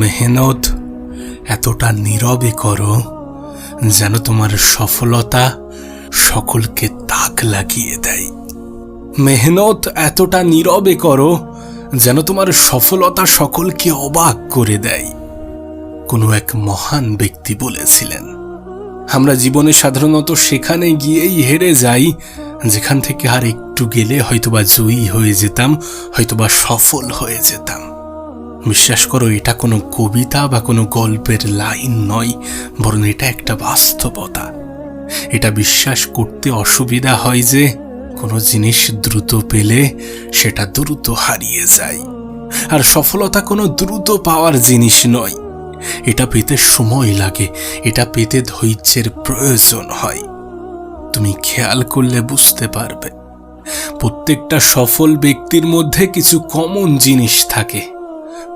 মেহনত এতটা নীরবে করো যেন তোমার সফলতা সকলকে তাক লাগিয়ে দেয়। মেহনত এতটা নীরবে করো যেন তোমার সফলতা সকলকে অবাক করে দেয়। কোনো এক মহান ব্যক্তি বলেছিলেন, আমরা জীবনে সাধারণত সেখানে গিয়েই হেরে যাই যেখান থেকে আর একটু গেলে হয়তোবা জয়ী হয়ে যেতাম, হয়তোবা সফল হয়ে যেতাম। বিশ্বাস করো, এটা কোনো কবিতা বা কোনো গল্পের লাইন নয়, বরং এটা একটা বাস্তবতা। এটা বিশ্বাস করতে অসুবিধা হয় যে কোনো জিনিস দ্রুত পেলে সেটা দ্রুত হারিয়ে যায়। আর সফলতা কোনো দ্রুত পাওয়ার জিনিস নয়। এটা পেতে সময় লাগে, এটা পেতে ধৈর্যের প্রয়োজন হয়। তুমি খেয়াল করলে বুঝতে পারবে। প্রত্যেকটা সফল ব্যক্তির মধ্যে কিছু কমন জিনিস থাকে।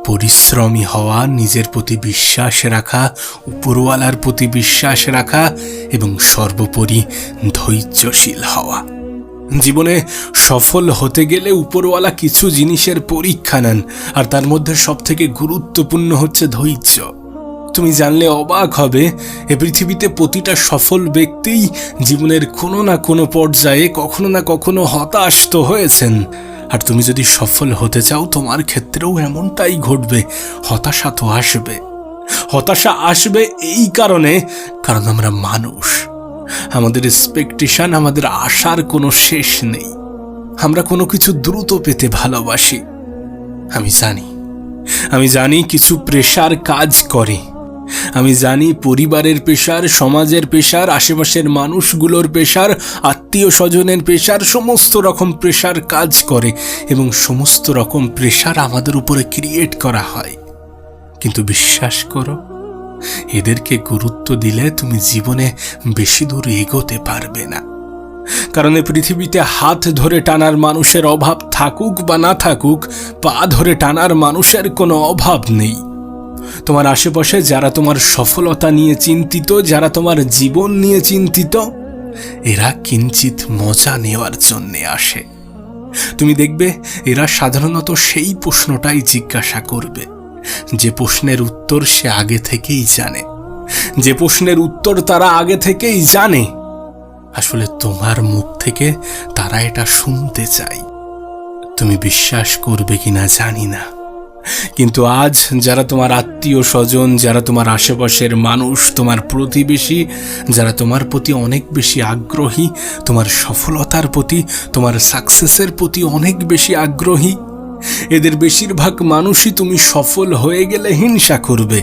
পরিশ্রমী হওয়া, নিজের প্রতি বিশ্বাস রাখা, উপরওয়ালার প্রতি বিশ্বাস রাখা এবং সর্বোপরি ধৈর্যশীল হওয়া। জীবনে সফল হতে গেলে উপরওয়ালা কিছু জিনিসের পরীক্ষা নেন, আর তার মধ্যে সবথেকে গুরুত্বপূর্ণ হচ্ছে ধৈর্য। তুমি জানলে অবাক হবে, এ পৃথিবীতে প্রতিটা সফল ব্যক্তিই জীবনের কোনো না কোনো পর্যায়ে কখনো না কখনো হতাশ তো হয়েছেন। আর তুমি যদি সফল হতে চাও, তোমার ক্ষেত্রেও এমনটাই ঘটবে, হতাশা তো আসবে। হতাশা আসবে এই কারণে, কারণ আমরা মানুষ। আমাদের এক্সপেকটেশন আমাদের আশার কোনো শেষ নেই। আমরা কোনো কিছু দ্রুত পেতে ভালোবাসি। আমি জানি আমি জানি কিছু প্রেশার কাজ করে। আমি জানি পরিবারের পেশার, সমাজের পেশার, আশেপাশের মানুষগুলোর পেশার, আত্মীয় স্বজনের পেশার, সমস্ত রকম প্রেশার কাজ করে এবং সমস্ত রকম প্রেশার আমাদের উপরে ক্রিয়েট করা হয়। কিন্তু বিশ্বাস করো, এদেরকে গুরুত্ব দিলে তুমি জীবনে বেশি দূর এগোতে পারবে না। কারণ এ পৃথিবীতে হাত ধরে টানার মানুষের অভাব থাকুক বা না থাকুক, পা ধরে টানার মানুষের কোনো অভাব নেই। তোমার আশেপাশে যারা তোমার সফলতা নিয়ে চিন্তিত, যারা তোমার জীবন নিয়ে চিন্তিত, এরা কিঞ্চিত মজা নেওয়ার জন্যে আসে। তুমি দেখবে এরা সাধারণত সেই প্রশ্নটাই জিজ্ঞাসা করবে। যে প্রশ্নের উত্তর সে আগে থেকেই জানে। যে প্রশ্নের উত্তর তারা আগে থেকেই জানে। আসলে তোমার মুখ থেকে তারা এটা শুনতে চায়। তুমি বিশ্বাস করবে কিনা জানি না। কিন্তু আজ যারা তোমার আত্মীয় স্বজন, যারা তোমার আশেপাশের মানুষ, তোমার প্রতিবেশী, যারা তোমার প্রতি অনেক বেশি আগ্রহী, তোমার সফলতার প্রতি, তোমার সাকসেসের প্রতি অনেক বেশি আগ্রহী, এদের বেশিরভাগ মানুষই তুমি সফল হয়ে গেলে হিংসা করবে।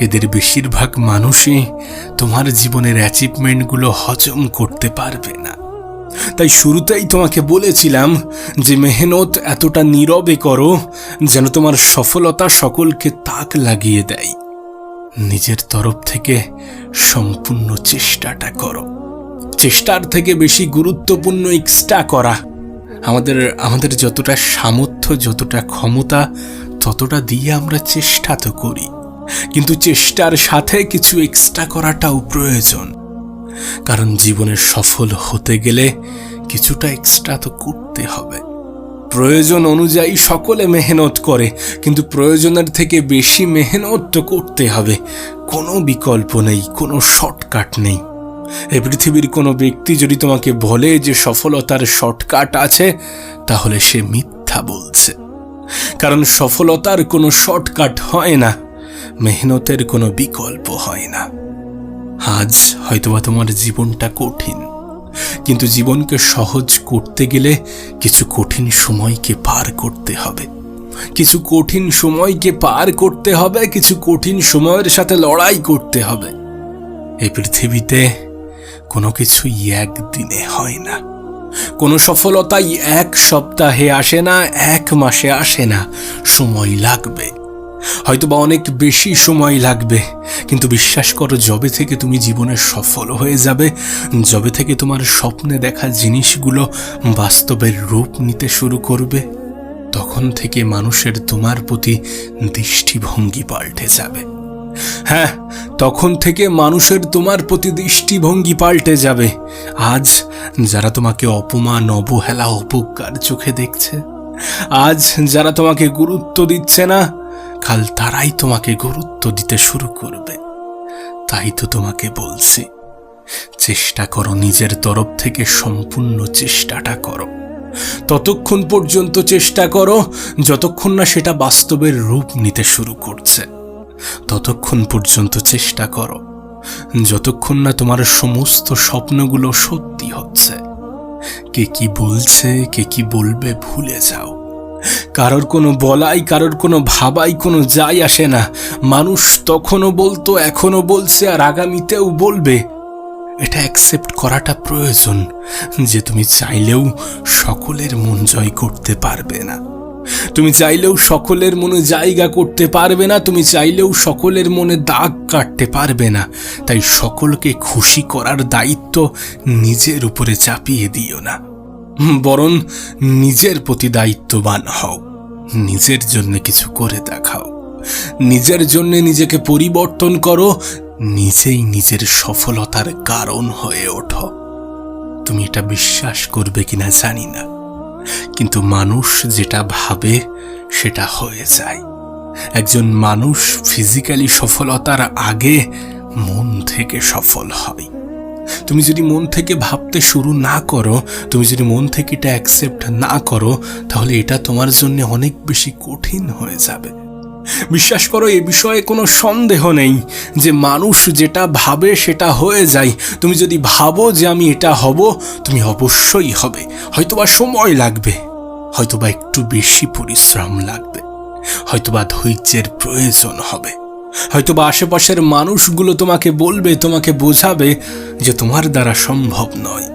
এদের বেশিরভাগ মানুষই তোমার জীবনের অ্যাচিভমেন্টগুলো হজম করতে পারবে না। তাই শুরুতেই তোমাকে বলেছিলাম যে মেহনত এতটা নীরবে করো যেন তোমার সফলতা সকলকে তাক লাগিয়ে দেয়। নিজের তরফ থেকে সম্পূর্ণ চেষ্টাটা করো। চেষ্টার থেকে বেশি গুরুত্বপূর্ণ এক্সট্রা করা। আমাদের আমাদের যতটা সামর্থ্য, যতটা ক্ষমতা, ততটা দিয়ে আমরা চেষ্টা তো করি। কিন্তু চেষ্টার সাথে কিছু এক্সট্রা করাটাও প্রয়োজন। কারণ জীবনে সফল হতে গেলে কিছুটা এক্সট্রা তো করতে হবে। প্রয়োজন অনুযায়ী সকলে মেহনত করে, কিন্তু প্রয়োজনের থেকে বেশি মেহনত তো করতে হবে। কোনো বিকল্প নেই, কোনো শর্টকাট নেই। এই পৃথিবীর কোনো ব্যক্তি যদি তোমাকে বলে যে সফলতার শর্টকাট আছে, তাহলে সে মিথ্যা বলছে। কারণ সফলতার কোনো শর্টকাট হয় না, মেহনতের কোনো বিকল্প হয় না। আজ হয়তোবা তোমার জীবনটা কঠিন, কিন্তু জীবনকে সহজ করতে গেলে কিছু কঠিন সময়কে পার করতে হবে। কিছু কঠিন সময়কে পার করতে হবে, কিছু কঠিন সময়ের সাথে লড়াই করতে হবে। এই পৃথিবীতে কোনো কিছুই একদিনে হয় না। কোনো সফলতাই এক সপ্তাহে আসে না, এক মাসে আসে না, সময় লাগবে। হয়তোবা অনেক বেশি সময় লাগবে। কিন্তু বিশ্বাস করো, যবে থেকে তুমি জীবনে সফল হয়ে যাবে, যবে থেকে তোমার স্বপ্নে দেখা জিনিসগুলো বাস্তবের রূপ নিতে শুরু করবে, তখন থেকে মানুষের তোমার প্রতি দৃষ্টিভঙ্গি পাল্টে যাবে। হ্যাঁ তখন থেকে মানুষের তোমার প্রতি দৃষ্টিভঙ্গি পাল্টে যাবে। আজ যারা তোমাকে অপমান, অবহেলা অবজ্ঞার চোখে দেখছে, আজ যারা তোমাকে গুরুত্ব দিচ্ছে না কাল তারাই তোমাকে গুরুত্ব দিতে শুরু করবে। তাই তো তোমাকে বলছি, চেষ্টা করো নিজের তরফ থেকে সম্পূর্ণ চেষ্টাটা করো। ততক্ষণ পর্যন্ত চেষ্টা করো, যতক্ষণ না সেটা বাস্তবের রূপ নিতে শুরু করছে। ততক্ষণ পর্যন্ত চেষ্টা করো, যতক্ষণ না তোমার সমস্ত স্বপ্নগুলো সত্যি হচ্ছে। কে কি বলছে, কে কি বলবে ভুলে যাও। কারোর কোনো বলাই, কারোর কোনো ভাবাই, কোনো যাই আসে না। মানুষ তখনও বলতো এখনও বলছে আর আগামীতেও বলবে। এটা অ্যাকসেপ্ট করাটা প্রয়োজন যে তুমি চাইলেও সকলের মন জয় করতে পারবে না। তুমি চাইলেও সকলের মনে জায়গা করতে পারবে না, তুমি চাইলেও সকলের মনে দাগ কাটতে পারবে না। তাই সকলকে খুশি করার দায়িত্ব নিজের উপরে চাপিয়ে দিও না। বরং নিজের প্রতি দায়িত্ববান হও। নিজের জন্য কিছু করে দেখাও। নিজের জন্য নিজেকে পরিবর্তন করো। নিজেই নিজের সফলতার কারণ হয়ে ওঠো। তুমি এটা বিশ্বাস করবে কিনা জানি না। কিন্তু মানুষ যেটা ভাবে, সেটা হয়ে যায়। একজন মানুষ ফিজিক্যালি সফলতার আগে মন থেকে সফল হয়। তুমি যদি মন থেকে ভাবতে শুরু না করো, তুমি যদি মন থেকে এটা অ্যাকসেপ্ট না করো, তাহলে এটা তোমার জন্য অনেক বেশি কঠিন হয়ে যাবে। বিশ্বাস করো, এ বিষয়ে কোনো সন্দেহ নেই যে মানুষ যেটা ভাবে সেটা হয়ে যায়। তুমি যদি ভাবো যে আমি এটা হব, তুমি অবশ্যই হবে। হয়তোবা সময় লাগবে, হয়তোবা একটু বেশি পরিশ্রম লাগবে, হয়তোবা ধৈর্যের প্রয়োজন হবে। হয়তোবা আশেপাশের মানুষগুলো তোমাকে বলবে, তোমাকে বোঝাবে যে তোমার দ্বারা সম্ভব নয়।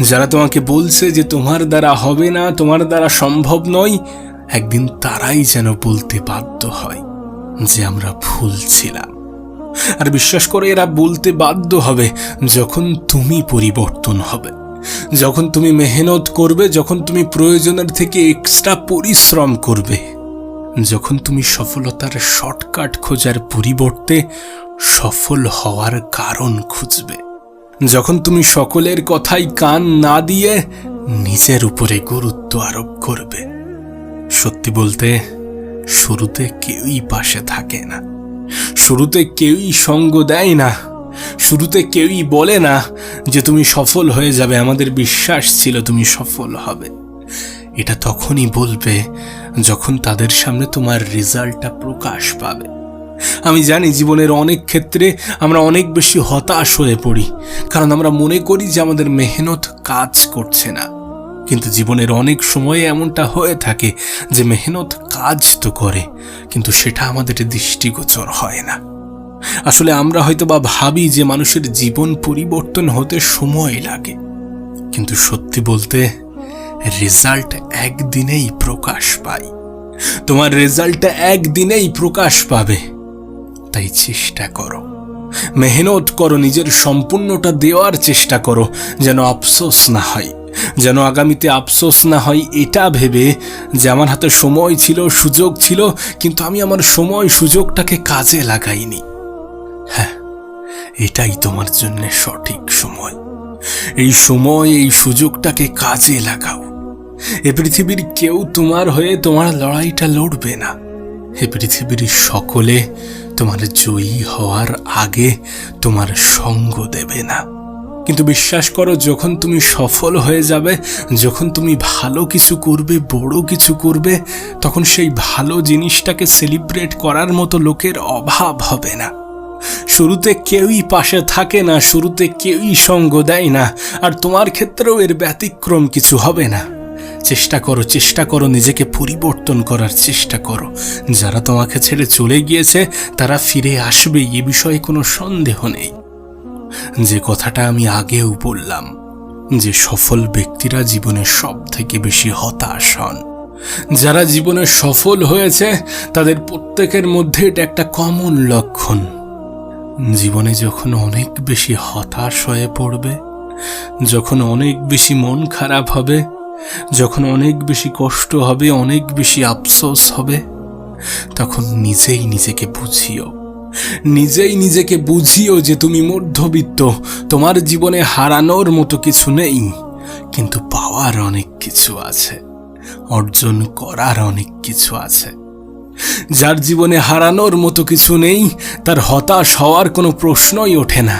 যারা তোমাকে বলছে যে তোমার দ্বারা হবে না, তোমার দ্বারা সম্ভব নয়, একদিন তারাই যেন বলতে বাধ্য হয় যে আমরা ভুল ছিলাম। আর বিশ্বাস করে এরা বলতে বাধ্য হবে যখন তুমি পরিবর্তন হবে। যখন তুমি মেহনত করবে, যখন তুমি প্রয়োজনের থেকে এক্সট্রা পরিশ্রম করবে। যখন তুমি সফলতার শর্টকাট খোঁজার পরিবর্তে সফল হওয়ার কারণ খুঁজবে। যখন তুমি সকলের কথাই কান না দিয়ে নিজের উপরে গুরুত্ব আরোপ করবে। সত্যি বলতে, শুরুতে কেউই পাশে থাকে না। শুরুতে কেউই সঙ্গ দেয় না। শুরুতে কেউই বলে না যে তুমি সফল হয়ে যাবে। আমাদের বিশ্বাস ছিল তুমি সফল হবে। এটা তখনই বলবে যখন তাদের সামনে তোমার রেজাল্টটা প্রকাশ পাবে। আমি জানি জীবনের অনেক ক্ষেত্রে আমরা অনেক বেশি হতাশ হয়ে পড়ি, কারণ আমরা মনে করি যে আমাদের মেহনত কাজ করছে না। কিন্তু জীবনের অনেক সময়ে এমনটা হয়ে থাকে যে মেহনত কাজ তো করে, কিন্তু সেটা আমাদের দৃষ্টিগোচর হয় না। আসলে আমরা হয়তো বা ভাবি যে মানুষের জীবন পরিবর্তন হতে সময় লাগে, কিন্তু সত্যি বলতে রেজাল্ট একদিনেই প্রকাশ পায়। তোমার রেজাল্টটা একদিনেই প্রকাশ পাবে। তাই চেষ্টা করো। মেহনত করো, নিজের সম্পূর্ণটা দেওয়ার চেষ্টা করো, যেন আফসোস না হয়। যেন আগামীতে আফসোস না হয় এটা ভেবে যে আমার হাতে সময় ছিল, সুযোগ ছিল, কিন্তু আমি আমার সময়, সুযোগটাকে কাজে লাগাইনি। হ্যাঁ এটাই তোমার জন্য সঠিক সময়। এই সময়, এই সুযোগটাকে কাজে লাগাও। এ পৃথিবীর কেউ তোমার হয়ে তোমার লড়াইটা লড়বে না। এ পৃথিবীর সকলে তোমার জয়ী হওয়ার আগে তোমার সঙ্গ দেবে না। কিন্তু বিশ্বাস করো, যখন তুমি সফল হয়ে যাবে, যখন তুমি ভালো কিছু করবে, বড় কিছু করবে, তখন সেই ভালো জিনিসটাকে সেলিব্রেট করার মতো লোকের অভাব হবে না। শুরুতে কেউই পাশে থাকে না, শুরুতে কেউই সঙ্গ দেয় না, আর তোমার ক্ষেত্রেও এর ব্যতিক্রম কিছু হবে না। চেষ্টা করো চেষ্টা করো, নিজেকে পরিবর্তন করার চেষ্টা করো। যারা তোমাকে ছেড়ে চলে গিয়েছে, তারা ফিরে আসবে, এ বিষয়ে কোনো সন্দেহ নেই। যে কথাটা আমি আগেও বললাম, যে সফল ব্যক্তিরা জীবনে সব থেকে বেশি হতাশ হন। যারা জীবনে সফল হয়েছে, তাদের প্রত্যেকের মধ্যে এটা একটা কমন লক্ষণ। জীবনে যখন অনেক বেশি হতাশ হয়ে পড়বে, যখন অনেক বেশি মন খারাপ হবে যখন অনেক বেশি কষ্ট হবে, অনেক বেশি আফসোস হবে, তখন নিজেই নিজেকে বুঝিও। নিজেই নিজেকে বুঝিও যে তুমি মধ্যবিত্ত, তোমার জীবনে হারানোর মতো কিছু নেই, কিন্তু পাওয়ার অনেক কিছু আছে, অর্জন করার অনেক কিছু আছে। যার জীবনে হারানোর মতো কিছু নেই, তার হতাশ হওয়ার কোনো প্রশ্নই ওঠে না।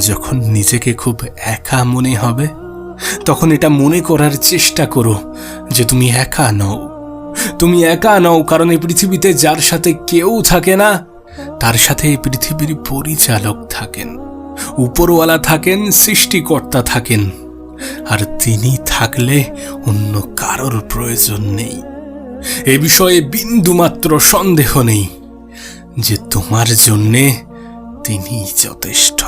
যখন নিজেকে খুব একা মনে হবে তখন এটা মনে করার চেষ্টা করো যে তুমি একা নও। তুমি একা নও কারণ এই পৃথিবীতে যার সাথে কেউ থাকে না, তার সাথে এই পৃথিবীর পরিচালক থাকেন, উপরওয়ালা থাকেন, সৃষ্টিকর্তা থাকেন, আর তিনি থাকলে অন্য কারোর প্রয়োজন নেই। এ বিষয়ে বিন্দুমাত্র সন্দেহ নেই যে তোমার জন্যে তিনিই যথেষ্ট।